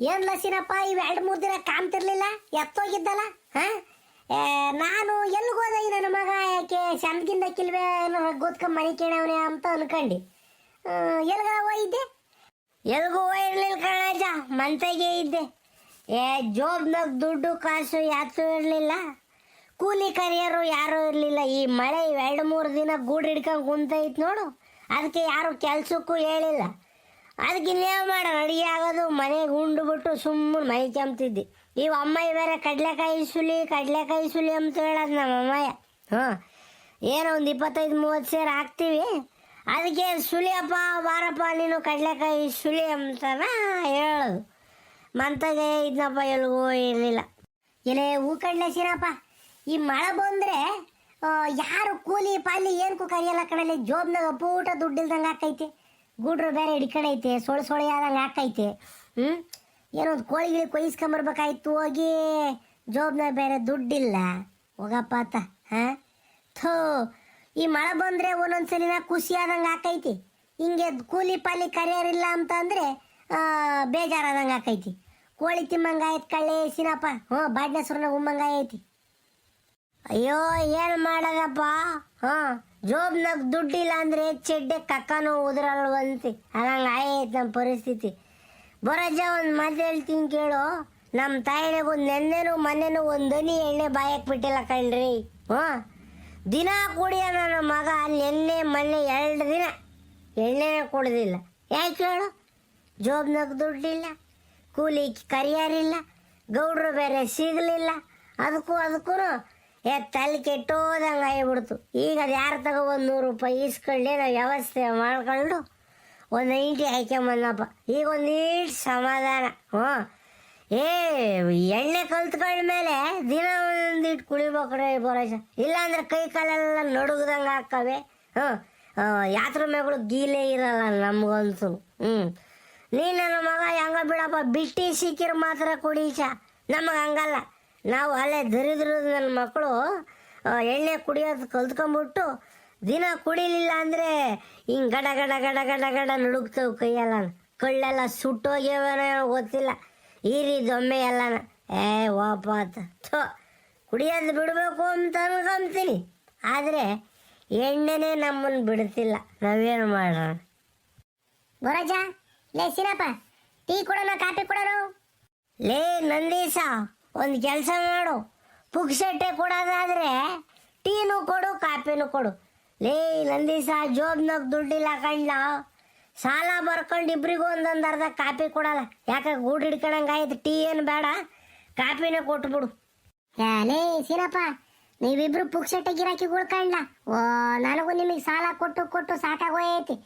ಏನ್ ಲಸಿನಪ್ಪ, ಇವ್ ಎರಡ್ ಮೂರ್ ದಿನ ಕಾಣ್ತಿರ್ಲಿಲ್ಲ ಎತ್ತೋಗಿದ್ದಲ್ಲ, ಹ? ನಾನು ಎಲ್ಗೋದ ಈ ನನ್ನ ಮಗ? ಯಾಕೆ ಚಂದಗಿಂದ ಕಿಲ್ವೆ ಗೊತ್ಕೊಂಡ್ ಮನೆ ಕೇಳವನೆ ಅಂತ ಅನ್ಕಂಡು. ಎಲ್ಗ ಹೋಗಿದ್ದೆ ಎಲ್ಗೂ ಹೋಗಿರ್ಲಿಲ್ಲ ಕಣಜ ಮಂತೆಗೆ ಇದ್ದೆ. ಏ, ಜೋಬ್ನಾಗ ದುಡ್ಡು ಕಾಸು ಯಾತು ಇರಲಿಲ್ಲ. ಕೂಲಿ ಕರಿಯರು ಯಾರೂ ಇರಲಿಲ್ಲ. ಈ ಮಳೆ ಎರಡು ಮೂರು ದಿನ ಗೂಡು ಹಿಡ್ಕೊಂಡು ಕುಂತೈತ್ ನೋಡು. ಅದಕ್ಕೆ ಯಾರು ಕೆಲ್ಸಕ್ಕೂ ಹೇಳಿಲ್ಲ. ಅದಕ್ಕೆ ಇನ್ನೇವು ಮಾಡ ಅಡುಗೆ ಆಗೋದು, ಮನೆಗೆ ಉಂಡು ಬಿಟ್ಟು ಸುಮ್ಮನೆ ಮೈ ಕೆಮ್ತಿದ್ದೆ. ನೀವು ಅಮ್ಮ ಬೇರೆ ಕಡಲೆಕಾಯಿ ಸುಲಿ ಕಡಲೆಕಾಯಿ ಸುಲಿ ಅಂತ ಹೇಳೋದು ನಮ್ಮ ಅಮ್ಮಯ್ಯ ಹಾಂ, ಏನೋ ಒಂದು ಇಪ್ಪತ್ತೈದು, ಮೂವತ್ತು ಸೇರು ಹಾಕ್ತೀವಿ. ಅದಕ್ಕೆ ಸುಲಿಯಪ್ಪ, ಬಾರಪ್ಪ, ನೀನು ಕಡಲೆಕಾಯಿ ಸುಲಿ ಅಂತಾನ ಹೇಳೋದು. ಮಂತಗೆ ಇದ್ನಪ್ಪ, ಎಲ್ಗೂ ಇರಲಿಲ್ಲ. ಎಲೆ ಹೂ ಕಡಲೆ ಸೀನಪ್ಪ, ಈ ಮಳೆ ಬಂದರೆ ಯಾರು ಕೂಲಿ ಪಾಲಿ ಏನಕ್ಕೂ ಕರಿಯಲ್ಲ ಕಣಲ್ಲಿ, ಜೋಬ್ನಾಗ ಪೂಟ ದುಡ್ಡಿಲ್ದಂಗೆ ಹಾಕೈತೆ ಗೂಡ್ರು ಬೇರೆ ಹಿಡ್ಕೊಂಡೈತೆ ಸೊಳೆ ಸೊಳೆ ಆದಂಗೆ ಹಾಕೈತೆ ಹ್ಞೂ ಏನೋ ಒಂದು ಕೋಳಿ ಗಿಳಿ ಕೊಯ್ಸ್ಕೊಂಬರ್ಬೇಕಾಯ್ತು ಹೋಗಿ ಜೋಬ್ನಾಗ ಬೇರೆ ದುಡ್ಡಿಲ್ಲ. ಹೋಗಪ್ಪ ಆತ, ಹಾಂ? ಥೋ, ಈ ಮಳೆ ಬಂದ್ರೆ ಒಂದೊಂದ್ಸಲಿನ ಖುಷಿ ಆದಂಗೆ ಹಾಕೈತಿ ಹಿಂಗೆ ಕೂಲಿ ಪಾಲಿ ಕರಿಯರಿಲ್ಲ ಅಂತ ಅಂದ್ರೆ ಬೇಜಾರಾದಂಗೆ ಹಾಕೈತಿ ಕೋಳಿ ತಿಮ್ಮಂಗಾಯ್ತು ಕಳ್ಳೆ, ಸಿನಪ್ಪ. ಹ್ಞೂ ಬಾಡ್ನೆಸ್ರನಾಗ ಉಮ್ಮಂಗಾಯ ಐತಿ. ಅಯ್ಯೋ, ಏನು ಮಾಡೋದಪ್ಪ ಹಾಂ ಜೋಬ್ನಾಗ ದುಡ್ಡಿಲ್ಲ ಅಂದ್ರೆ ಚೆಡ್ಡೆ ಕಕ್ಕನೂ ಉದುರಲ್ವಂತಿ. ಹಂಗಂಗೆ ಆಯ್ತು ನಮ್ಮ ಪರಿಸ್ಥಿತಿ. ಬರಜ್ಜ ಒಂದು ಮಾತು ಹೇಳ್ತೀನಿ ಕೇಳು. ನಮ್ಮ ತಾಯಿನಾಗ ಒಂದು ನೆನ್ನೆನೂ ಮೊನ್ನೆನೂ ಒಂದು ದನಿ ಎಣ್ಣೆ ಬಾಯಕ್ಕೆ ಬಿಟ್ಟಿಲ್ಲ ಕಣ್ರಿ. ಹ್ಞೂ? ದಿನ ಕುಡಿಯ ನನ್ನ ಮಗ ನೆನ್ನೆ, ಮೊನ್ನೆ ಎರಡು ದಿನ ಎಣ್ಣೆನೇ ಕುಡ್ದಿಲ್ಲ. ಯಾಕೆ ಹೇಳು ಜೋಬ್ನಾಗ ದುಡ್ಡಿಲ್ಲ ಕೂಲಿ ಕರಿಯಾರಿಲ್ಲ, ಗೌಡ್ರು ಬೇರೆ ಸಿಗಲಿಲ್ಲ. ಅದಕ್ಕೂ ಅದಕ್ಕೂ ಏ, ತಲೆ ಕೆಟ್ಟೋದಂಗೆ ಆಗಿಬಿಡ್ತು. ಈಗ ಅದು ಯಾರು ತಗೋ ಒಂದು ನೂರು ರೂಪಾಯಿ ಈಸ್ಕೊಳ್ಳಿ ನಾವು ವ್ಯವಸ್ಥೆ ಮಾಡ್ಕೊಂಡು ಒಂದು ನೈಂಟಿ ಹಾಕ್ಯಂಬಂದಪ್ಪ ಈಗ ಒಂದು ಸಮಾಧಾನ. ಹ್ಞೂ. ಏ, ಎಣ್ಣೆ ಕಲ್ತ್ಕೊಂಡ್ಮೇಲೆ ದಿನ ಒಂದು ಇಟ್ಟು ಕುಳಿಬೇಕ್ರೆ ಬರೋಜ ಇಲ್ಲಾಂದ್ರೆ ಕೈ ಕಾಲೆಲ್ಲ ನಡುಗ್ದಂಗೆ ಹಾಕವೆ ಹ್ಞೂ. ಯಾತ್ರ ಮೇಗಳು ಗೀಲೆ ಇರಲ್ಲ ನಮಗಂತೂ. ಹ್ಞೂ. ನೀನು ನನ್ನ ಮಗ ಹೆಂಗ ಬಿಡಪ್ಪ, ಬಿಟ್ಟಿ ಸಿಕ್ಕಿರ ಮಾತ್ರ ಕುಡೀಚ. ನಮಗೆ ಹಂಗಲ್ಲ. ನಾವು ಅಲ್ಲೇ ದರಿದ್ರು ನನ್ನ ಮಕ್ಕಳು ಎಣ್ಣೆ ಕುಡಿಯೋದು ಕಲ್ತ್ಕೊಂಡ್ಬಿಟ್ಟು ದಿನ ಕುಡಿಲಿಲ್ಲ ಅಂದರೆ ಹಿಂಗೆ ಗಡ ಗಡ ಗಡ ಗಡ ಗಡ ನಡುಗ್ತವೆ ಕೈಯೆಲ್ಲ. ಕಳ್ಳೆಲ್ಲ ಸುಟ್ಟೋಗ್ಯವನ ಗೊತ್ತಿಲ್ಲ. ಈರಿ ದೊಮ್ಮೆ ಎಲ್ಲನ. ಏ ವಾಪಾತ. ಥೋ ಕುಡಿಯೋದು ಬಿಡಬೇಕು ಅಂತ ಅನ್ಕೊಂತೀನಿ. ಆದರೆ ಎಣ್ಣೆನೇ ನಮ್ಮನ್ನು ಬಿಡ್ತಿಲ್ಲ. ನಾವೇನು ಮಾಡೋಣ? ಬರಜ ಲೇ ಸಿನಪ್ಪ ಟೀ ಕೊಡೋಣ ಕಾಫಿ ಕೊಡೋಣ? ಲೇ ನಂದೀಸ ಒಂದು ಕೆಲಸ ಮಾಡು. ಪುಕ್ಸಟ್ಟೆ ಕೊಡೋದಾದ್ರೆ ಟೀನು ಕೊಡು ಕಾಪಿನೂ ಕೊಡು. ಲೇ, ನಂದೀಸ, ಜೋಬ್ನಾಗ ದುಡ್ಡಿಲ್ಲ ಕಂಡ್ಲ ಸಾಲ ಬರ್ಕೊಂಡು ಇಬ್ರಿಗೂ ಒಂದೊಂದು ಅರ್ಧ ಕಾಪಿ ಕೊಡಲ್ಲ. ಯಾಕೆ ಗೂಡು ಹಿಡ್ಕೊಳಂಗೆ ಆಯ್ತು? ಟೀ ಏನು ಬೇಡ. ಕಾಪಿನೇ ಕೊಟ್ಬಿಡು. ಲೇ, ಸೀನಪ್ಪ, ನೀವಿಬ್ರು ಪುಕ್ಸಟ್ಟೆ ಗಿರಾಕಿ ಉಳ್ಕಂಡ್ಲ ಓ, ನನಗೂ ನಿಮಗೆ ಸಾಲ ಕೊಟ್ಟು ಕೊಟ್ಟು ಸಾಕಾಗೋಯ್ತಿ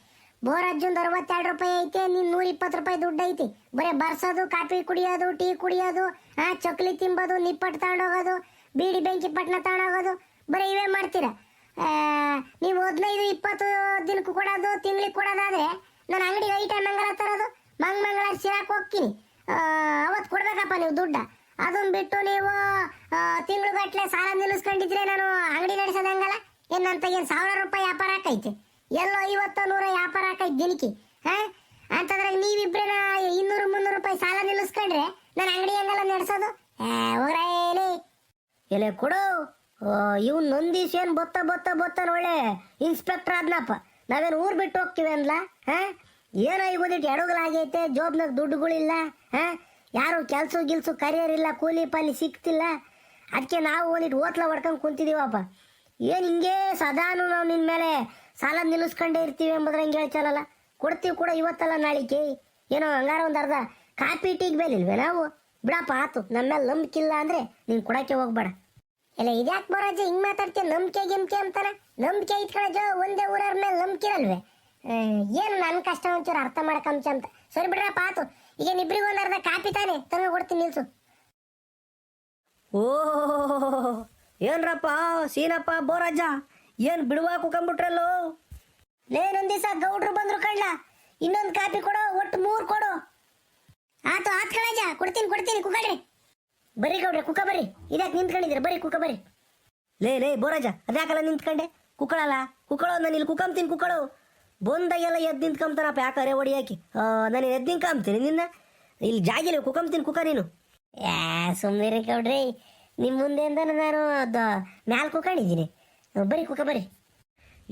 ಬೋರ್ ಅಜ್ಜಂದ್ ಅರವತ್ತೆರಡು ರೂಪಾಯಿ ಐತೆ, ನೀನ್ ನೂರ ಇಪ್ಪತ್ತು ರೂಪಾಯಿ ದುಡ್ಡು ಐತಿ. ಬರೀ ಬರ್ಸೋದು, ಕಾಫಿ ಕುಡಿಯೋದು, ಟೀ ಕುಡಿಯೋದು, ಆ, ಚಕ್ಲಿ ತಿಂಬೋದು, ನಿಪ್ಪಟ್ಟು ತಗೊಂಡೋಗೋದು, ಬೀಡಿ ಬೆಂಕಿ ಪಟ್ನ ತಗೊಂಡೋಗೋದು. ಬರೀ ಇವೇ ಮಾಡ್ತೀರಾ? ನೀವು ಹದಿನೈದು, ಇಪ್ಪತ್ತು ದಿನಕ್ಕೂ ಕೊಡೋದು, ತಿಂಗ್ಳಿಗೆ ಕೊಡೋದಾದ್ರೆ ನಾನು ಅಂಗಡಿಗೆ ಐಟಮ್ ಮಂಗಲ ತರೋದು ಮಂಗ್ ಮಂಗಳ ಸಿರಾಕ್ ಹೋಗ್ತೀನಿ. ಅವತ್ತು ಕೊಡ್ಬೇಕಪ್ಪ ನೀವು ದುಡ್ಡ. ಅದನ್ನ ಬಿಟ್ಟು ನೀವು ತಿಂಗಳು ಗಟ್ಟಲೆ ಸಾಲ ನಿಲ್ಲಿಸ್ಕೊಂಡಿದ್ರೆ ನಾನು ಅಂಗಡಿ ನಡೆಸೋದಂಗಲ್ಲ ಏನಂತ ಏನು ಏನ್ ಸಾವಿರ ರೂಪಾಯಿ ವ್ಯಾಪಾರ ಹಾಕೈತೆ. ಎಲ್ಲೋ ಐವತ್ತು ನೂರ ವ್ಯಾಪಾರ ಹಾಕೈತೆ ದಿನಕ್ಕೆ, ಹಾ? ಅಂತಂದ್ರೆ ನೀವಿಬ್ರೇನ ಇನ್ನೂರು ಮುನ್ನೂರು ರೂಪಾಯಿ ಸಾಲ ನಿಲ್ಲಿಸ್ಕೊಂಡ್ರೆ ನಾನು ಅಂಗಡಿ ಹಂಗಲ್ಲ ನಡೆಸೋದು? ಹೋಗ್ರೇಲಿ ಎಲೆ. ಕೊಡು. ಇವ್ ನೊಂದಿಸ್ ಏನ್ ಬೊತ್ತ ಬೊತ್ತ ಬೊತ್ತ ಒಳ್ಳೆ ಇನ್ಸ್ಪೆಕ್ಟರ್ ಆದ್ನಪ್ಪ. ನಾವೇನು ಊರ್ ಬಿಟ್ಟು ಹೋಗ್ತೀವಿ ಅಂದ್ಲ, ಹಾ? ಏನೋ ಈಗ ಒಂದಿಟ್ಟು ಎಡಗಲಾಗೈತೆ, ಜೋಬ್ನಾಗ ದುಡ್ಡುಗಳಿಲ್ಲ, ಹಾ? ಯಾರು ಕೆಲಸ ಗಿಲ್ಸು ಕರಿಯರಿಲ್ಲ ಕೂಲಿ ಪಾಲಿ ಸಿಕ್ತಿಲ್ಲ ಅದಕ್ಕೆ ನಾವು ಒಂದಿಟ್ಟು ಓತ್ಲ ಹೊಡ್ಕೊಂಡು ಕುಂತಿದೀವಪ್ಪ. ಏನು ಹಿಂಗೆ ಸದಾನು ನಾವು ನಿನ್ನ ಮೇಲೆ ಸಾಲ ನಿಲ್ಲಿಸ್ಕೊಂಡೇ ಇರ್ತೀವಿ ಎಂಬುದ್ರ ಹಿಂಗೆ ಹೇಳ್ತಾರಲ್ಲ ಕೊಡ್ತೀವಿ ಕೂಡ ಇವತ್ತಲ್ಲ ನಾಳಿಕೆ. ಏನೋ ಹಂಗಾರ ಒಂದು ಅರ್ಧ ಕಾಪಿ ಟೀಗೆ ಬೇಲಿಲ್ವೇ ನಾವು? ಬಿಡಪ್ಪ, ಆತು. ನಮ್ಮೇಲೆ ನಂಬಿಕಿಲ್ಲ ಅಂದ್ರೆ ನೀನು ಕೊಡಕ್ಕೆ ಹೋಗ್ಬೇಡ. ಎಲ್ಲ ಇದ್ಯಾಕೆ ಬರೋಜ ಹಿಂಗ್ ಮಾತಾಡ್ತೀಯ? ನಂಬಿಕೆ ಗಿಮ್ಕೆ ಅಂತಾನೆ? ನಂಬಿಕೆ ಜೋ ಒಂದೇ ಊರವ್ರ ಮೇಲೆ ನಂಬಿಕೆ ಅಲ್ವೇ ಏನು ನನ್ನ ಕಷ್ಟ ಒಂಚೂರು ಅರ್ಥ ಮಾಡ್ಕಂಚ ಅಂತ. ಸರಿ ಬಿಡ್ರಪ್ಪ, ಆತು. ಈಗ ನಿಬ್ರಿಗೆ ಒಂದು ಅರ್ಧ ಕಾಪಿ ತಾನೆ ತಂಗ ಕೊಡ್ತೀನಿ, ನಿಲ್ಸು. ಓ ಏನ್ರಪ್ಪ, ಸೀನಪ್ಪ, ಬೋರಜ್ಜ? ಏನು ಬಿಡುವ ಕಂಬಿಟ್ರಲ್ಲು? ಏನೊಂದ್ ದಿವಸ ಗೌಡ್ರು ಬಂದ್ರು ಕಳ್ಳ. ಇನ್ನೊಂದು ಕಾಪಿ ಕೊಡು ಒಟ್ಟು ಮೂರು ಕೊಡು. ಆತು ಆತ್ ಕಳಜ ಕೊಡ್ತೀನಿ ಕೊಡ್ತೀನಿ ಕುಕಡ್ರಿ ಬರ್ರಿ ಗೌಡ್ರೆ ಕುಕ ಬರ್ರಿ ಇದ್ಯಾಕೆ ನಿಂತ್ಕೊಂಡಿದ್ದೀರಿ? ಬರ್ರಿ ಕುಕ ಬರ್ರಿ ಲೇ ಲೇ ಬೋರಾಜ ಅದ್ಯಾಕಲ್ಲ ನಿಂತ್ಕೊಂಡೆ? ಕುಕ್ಕಳಲ್ಲ ಕುಕ್ಕಳು ನಾನು ಇಲ್ಲಿ ಕುಕ್ಕಂತೀನಿ ಕುಕ್ಕಳು ಬಂದಾಗೆಲ್ಲ ಎದ್ದು ಯಾಕಾರೆ ಯಾಕರೆ ಹೊಡಿಯಾಕಿ ನಾನು ಎದ್ದು ನಿಂತ್ಕೊಂಬ್ತೀನಿ ನಿನ್ನ? ಇಲ್ಲಿ ಜಾಗಿಲ್ಲ ಕುಕಂತೀನಿ ಕುಕ ನೀನು. ಯಾ ಸುಮ್ಮನೆ ಗೌಡ್ರಿ. ನಿಮ್ಮ ಮುಂದೆಯಿಂದ ನಾನು ಅದು ಮ್ಯಾಲ್ ಕುಕೊಂಡಿದ್ದೀನಿ. ಬರೀ ಕುಕ, ಬರ್ರಿ.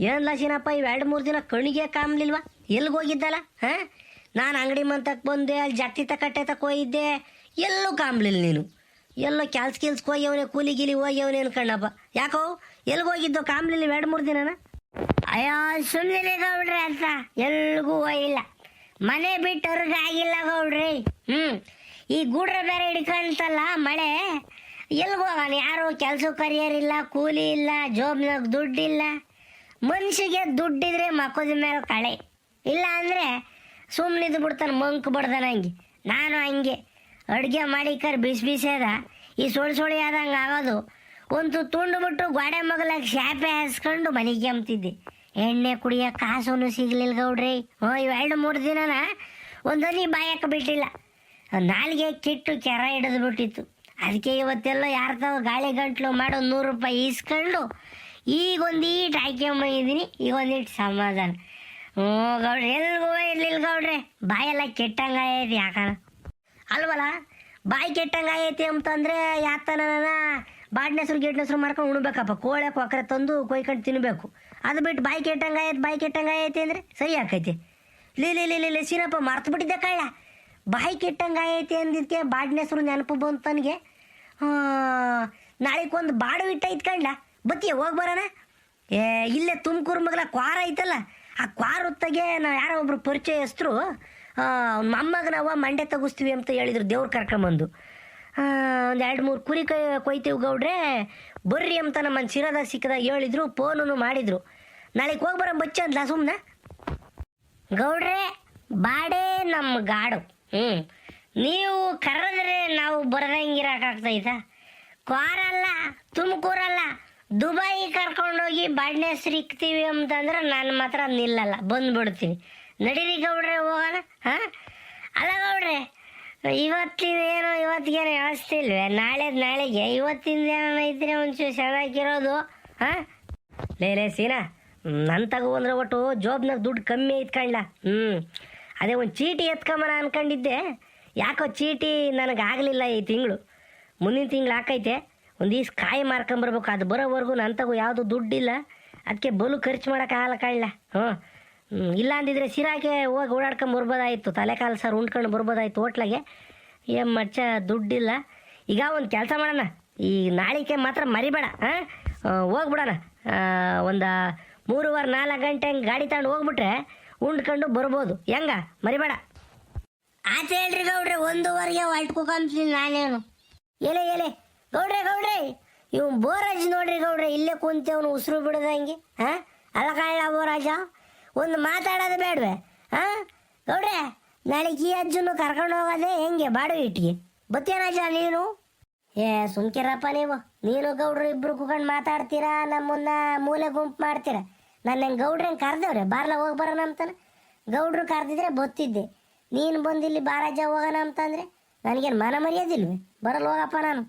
ಏನ್ಲ ಸೀನಪ್ಪ ಇವ್ ಎರಡು ಮೂರು ದಿನ ಕಣಿಗೆ ಕಾಮ್ಲಿಲ್ವಾ ಎಲ್ಲಿಗೆ ಹೋಗಿದ್ದಲ್ಲ, ಹಾ? ನಾನು ಅಂಗಡಿ ಮಂತಕ್ಕೆ ಬಂದೆ ಅಲ್ಲಿ ಜಟ್ಟಿ ತಕಟ್ಟೆ ತಕ್ಕ ಹೋಗಿದ್ದೆ, ಎಲ್ಲೂ ಕಾಮ್ಲಿಲ್ಲ ನೀನು. ಎಲ್ಲೋ ಕೆಲ್ಸ ಕೆಲ್ಸಕ್ಕೆ ಹೋಗ್ಯವನೆ, ಕೂಲಿ ಗೀಲಿ ಹೋಗ್ಯವನೆ ಅನ್ಕಣ್ಣಪ್ಪ ಯಾಕೋ ಎಲ್ಲಿಗೆ ಹೋಗಿದ್ದು ಕಾಮ್ಲಿಲ್ಲ ಎರಡು ಮೂರು ದಿನನ? ಅಯ್ಯೋ ಸುಮ್ಮನೆ ಗೌಡ್ರಿ ಅಂತ, ಎಲ್ಗೂ ಹೋಗಿಲ್ಲ. ಮನೆ ಬಿಟ್ಟು ಆಗಿಲ್ಲ ಗೌಡ್ರಿ. ಹ್ಮ್, ಈ ಗೂಡ್ರ ಬೇರೆ ಹಿಡ್ಕಂತಲ್ಲ ಮಳೆ. ಎಲ್ಗ್ ಹೋಗೋಣ ಯಾರು ಕೆಲ್ಸಕ್ಕೆ ಕರಿಯರಿಲ್ಲ, ಕೂಲಿ ಇಲ್ಲ, ಜೋಬ್ನಾಗ ದುಡ್ಡಿಲ್ಲ. ಮನುಷ್ಯಗೆ ದುಡ್ಡಿದ್ರೆ ಮಕ್ಕದ ಮೇಲೆ ಕಳೆ. ಇಲ್ಲ ಅಂದರೆ ಸುಮ್ಮನಿದ್ದು ಬಿಡ್ತಾನೆ, ಮಂಕ್ ಬಿಡ್ತಾನೆ ಹಂಗೆ. ನಾನು ಹಂಗೆ. ಅಡುಗೆ ಮಾಡಿ ಕರ್ ಬಿಸಿ ಬಿಸಿ ಅದ ಈ ಸುಳಿ ಸುಳಿ ಆದಂಗೆ ಆಗೋದು. ಒಂದು ತುಂಡು ಬಿಟ್ಟು ಗೋಡೆ ಮಗಲಾಗ ಶಾಪೆ ಹಾಸ್ಕೊಂಡು ಮನೆಗೆ ಕೆಮ್ತಿದ್ದೆ ಎಣ್ಣೆ ಕುಡಿಯೋ ಕಾಸೂ ಸಿಗ್ಲಿಲ್ಲ ಗೌಡ್ರಿ. ಹ್ಞೂ ಇವೆರಡು ಮೂರು ದಿನನ ಒಂದೊಂದು ಬಾಯಕ್ಕೆ ಬಿಟ್ಟಿಲ್ಲ. ನಾಲ್ಗೆ ಕಿಟ್ಟು ಕೆರ ಹಿಡಿದು ಬಿಟ್ಟಿತ್ತು. ಅದಕ್ಕೆ ಇವತ್ತೆಲ್ಲ ಯಾರ ತಾವ ಗಾಳಿ ಗಂಟ್ಲು ಮಾಡೋ ನೂರು ರೂಪಾಯಿ ಈಸ್ಕೊಂಡು ಈಗ ಆಯ್ಕೆ ಈಟ್ ಹಾಕ್ಕೊಂಬಂದಿದ್ದೀನಿ ಈಗ ಒಂದಿಟ್ಟು ಸಮಾಧಾನ. ಹ್ಞೂ ಗೌಡ್ರಿ, ಎಲ್ಗೂ ಇರ್ಲಿಲ್ಲ ಗೌಡ್ರೆ. ಬಾಯೆಲ್ಲ ಕೆಟ್ಟಂಗೆ ಆಗೈತಿ ಯಾಕನ ಅಲ್ವಲ್ಲ? ಬಾಯಿ ಕೆಟ್ಟಂಗೆ ಆಗೈತಿ ಅಂತಂದ್ರೆ ಯಾತನ ಬಾಡ್ನೆಸ್ರು ಹೆಸ್ರು ಮಾಡ್ಕೊಂಡು ಉಣ್ಬೇಕಪ್ಪ. ಕೋಳೆ ಕೊಕ್ಕರೆ ತಂದು ಕೊಯ್ಕೊಂಡು ತಿನ್ನಬೇಕು ಅದು ಬಿಟ್ಟು ಬಾಯಿ ಕೆಟ್ಟಂಗೆ ಆಯ್ತು ಬಾಯಿ ಕೆಟ್ಟಂಗೆ ಆಗೈತಿ ಅಂದರೆ ಸರಿ ಆಕೈತಿ. ಲೀಲಿ ಲೀಲಿ ಲೇ ಸೀನಪ್ಪ ಮರ್ತು ಬಿಟ್ಟಿದ್ದೆ ಕಳ್ಳ. ಬಾಯಿ ಕೆಟ್ಟಂಗೆ ಆಗೈತಿ ಅಂದಿದ್ಕೆ ಬಾಡಿನ ಹೆಸ್ರು ನೆನಪು ಬಂತು ನನಗೆ ನಾಳೆಗೊಂದು ಬಾಡು ಇಟ್ಟ ಇತ್ಕಂಡ್ಲ ಬತ್ತೀಯ, ಹೋಗಿ ಬರೋಣ. ಏ, ಇಲ್ಲೇ ತುಮಕೂರು ಮಗಲ ಕ್ವಾರ ಐತಲ್ಲ, ಆ ಕ್ವಾರ ಹೊತ್ತಾಗೆ ನಾವು ಯಾರೋ ಒಬ್ರು ಪರಿಚಯಸ್ಥರು ನಾವು ಮಂಡೆ ತಗಿಸ್ತೀವಿ ಅಂತ ಹೇಳಿದ್ರು ದೇವ್ರು ಕರ್ಕೊಂಬಂದು. ಒಂದು ಎರಡು ಮೂರು ಕುರಿ ಕೈ, ಕೊಯ್ತೀವಿ ಗೌಡ್ರೆ, ಬರ್ರಿ ಅಂತ ನಮ್ಮ ಶಿರದ ಸಿಕ್ಕದಾಗ ಹೇಳಿದ್ರು ಫೋನು ಮಾಡಿದ್ರು. ನಾಳೆಗೆ ಹೋಗಿ ಬರೋ ಬಚ್ಚ ಅಂದ್ಲ ಸುಮ್ಮನೆ ಗೌಡ್ರೆ, ಬಾಡೇ ನಮ್ಮ ಗಾಡು. ಹ್ಞೂ ನೀವು ಕರೆದ್ರೆ ನಾವು ಬರದಂಗಿರಕ್ಕಾಗ್ತೈತಾ ಕ್ವಾರಲ್ಲ, ತುಮಕೂರಲ್ಲ ದುಬೈ ಕರ್ಕೊಂಡೋಗಿ ಬಾಡ್ನೆ ಸಿಕ್ತೀವಿ ಅಂತಂದ್ರೆ ನಾನು ಮಾತ್ರ ನಿಲ್ಲಲ್ಲ, ಬಂದ್ಬಿಡ್ತೀನಿ. ನಡೀರಿ ಗೌಡ್ರೆ, ಹೋಗೋಣ, ಹಾಂ? ಅಲ್ಲ ಗೌಡ್ರೆ ಇವತ್ತಿನೇನೋ ಇವತ್ತಿಗೇನೋ ವ್ಯವಸ್ಥೆ ನಾಳೆ, ನಾಳೆಗೆ ಇವತ್ತಿಂದ ಏನೋ ಇದ್ರೆ ಒಂಚೂರು ಚೆನ್ನಾಗಿರೋದು ಹಾಂ? ಲೇ ಲೇ, ಸೀನಾ ನನ್ನ ತಗೋ ಅಂದ್ರೆ ಒಟ್ಟು ಜೋಬ್ನಾಗ ದುಡ್ಡು ಕಮ್ಮಿ ಐತ್ಕಂಡ್ಲ ಹ್ಞೂ ಅದೇ ಒಂದು ಚೀಟಿ ಎತ್ಕೊಂಬನ ಅನ್ಕೊಂಡಿದ್ದೆ. ಯಾಕೋ ಚೀಟಿ ನನಗೆ ಆಗಲಿಲ್ಲ ಈ ತಿಂಗಳು. ಮುಂದಿನ ತಿಂಗಳು ಹಾಕೈತೆ ಒಂದು ಈಸ್ ಕಾಯಿ ಮಾರ್ಕೊಂಬರ್ಬೇಕು. ಅದು ಬರೋವರೆಗೂ ನನ್ನ ತಗೋ ಯಾವುದು ದುಡ್ಡಿಲ್ಲ. ಅದಕ್ಕೆ ಬಲು ಖರ್ಚು ಮಾಡೋಕ್ಕಾಗಲ್ಲ ಕಳ್ಳ. ಹ್ಞೂ. ಇಲ್ಲ ಅಂದಿದ್ರೆ ಸಿರಾಗೆ ಹೋಗಿ ಓಡಾಡ್ಕೊಂಡು ಬರ್ಬೋದಾಯಿತು. ತಲೆ ಕಾಲು ಸರ್ ಉಂಡ್ಕೊಂಡು ಬರ್ಬೋದಾಯ್ತು ಹೋಟ್ಲಾಗೆ. ಏನು ಮಚ್ಚ, ದುಡ್ಡಿಲ್ಲ. ಈಗ ಒಂದು ಕೆಲಸ ಮಾಡೋಣ. ಈ ನಾಳಿಕೆ ಮಾತ್ರ ಮರಿಬೇಡ. ಹಾಂ? ಹೋಗ್ಬಿಡೋಣ. ಒಂದು ಮೂರುವರೆ ನಾಲ್ಕು ಗಂಟೆ ಹಂಗೆ ಗಾಡಿ ತಗೊಂಡು ಹೋಗ್ಬಿಟ್ರೆ ಉಂಡ್ಕೊಂಡು ಬರ್ಬೋದು. ಹೆಂಗ? ಮರಿಬೇಡ. ಆತ ಹೇಳ್ರಿ ಗೌಡ್ರೆ, ಒಂದೂವರೆಗೆ ಹೊಲ್ಟ್ಕೊಂತೀನಿ ನಾನೇನು. ಎಲೆ ಎಲೆ. ಗೌಡ್ರೆ ಗೌಡ್ರೆ ಇವ್ ಬೋರಾಜ್ ನೋಡ್ರಿ ಗೌಡ್ರೆ, ಇಲ್ಲೇ ಕುಂತೇವನು ಉಸಿರು ಬಿಡದಂಗೆ ಹಾ ಅಲ್ಲ ಕಾಳ ಬೋರಾಜ, ಒಂದು ಮಾತಾಡೋದು ಬೇಡವೆ ಹಾ ಗೌಡ್ರೆ, ನಾಳೆ ಈ ಅಜ್ಜನ್ನು ಕರ್ಕೊಂಡು ಹೋಗೋದೇ ಹೆಂಗೆ? ಬಾಡು ಇಟ್ಟಿಗೆ ಬತ್ತೇನಜ್ಜ ನೀನು? ಏ, ಸುಮ್ಕಿರಪ್ಪ ನೀವು. ನೀನು ಗೌಡ್ರು ಇಬ್ರು ಕುಕೊಂಡು ಮಾತಾಡ್ತೀರಾ? ನಮ್ಮನ್ನ ಮೂಲೆ ಗುಂಪು ಮಾಡ್ತೀರಾ? ನನ್ನ ಹೆಂಗೆ ಗೌಡ್ರಂಗೆ ಕರೆದವ್ರೆ? ಬಾರ್ಲ ಹೋಗಿ ಬರೋಣ ಅಂತಾನೆ? ಗೌಡ್ರು ಕರೆದಿದ್ರೆ ಬತ್ತಿದ್ದೆ. ನೀನು ಬಂದಿಲ್ಲಿ ಬಾರಾಜ ಹೋಗೋಣ ಅಂತಂದರೆ ನನಗೇನು ಮನ ಮರ್ಯಾದಿಲ್ವೇ ಬರಲ್ಲ ಹೋಗಪ್ಪ ನಾನು.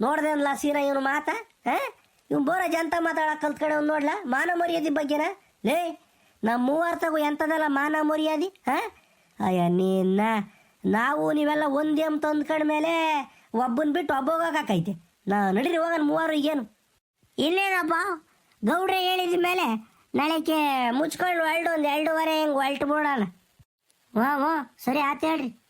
ನೋಡ್ದೆ ಅನ್ಲ ಸೀನಾ ಇವನು ಮಾತ, ಹಾಂ? ಇವ್ನು ಬೋರ ಅಂತ ಮಾತಾಡೋ ಕಲ್ತ್ಕಡೆ ಒಂದು ನೋಡ್ಲಾ? ಮಾನ ಮರ್ಯಾದೆ ಬಗ್ಗೆನ? ಲೇ ನಮ್ಮ ಮೂವರು ತಗೋ ಎಂಥದಲ್ಲ ಮಾನ ಮರ್ಯಾದೆ, ಹಾಂ? ಅಯ್ಯ, ನೀನ್ನ, ನಾವು ನೀವೆಲ್ಲ ಒಂದೇ ಅಂತ ಅಂದ್ಕೊಂಡ್ಮೇಲೆ ಒಬ್ಬನ ಬಿಟ್ಟು ಒಬ್ಬ ನಾ ನಡೀರಿ ಹೋಗೋಣ ಮೂವರು ಈಗೇನು. ಇನ್ನೇನಪ್ಪ ಗೌಡ್ರೆ ಹೇಳಿದ ಮೇಲೆ ನಾಳೆಗೆ ಮುಚ್ಕೊಂಡು ಹೊಲ್ಡು ಒಂದು ಎರಡೂವರೆ ಹಿಂಗೆ ಹೊಲ್ಟು ಬಿಡೋಣ. ವಾ ವಾ, ಸರಿ, ಆತ ಹೇಳ್ರಿ.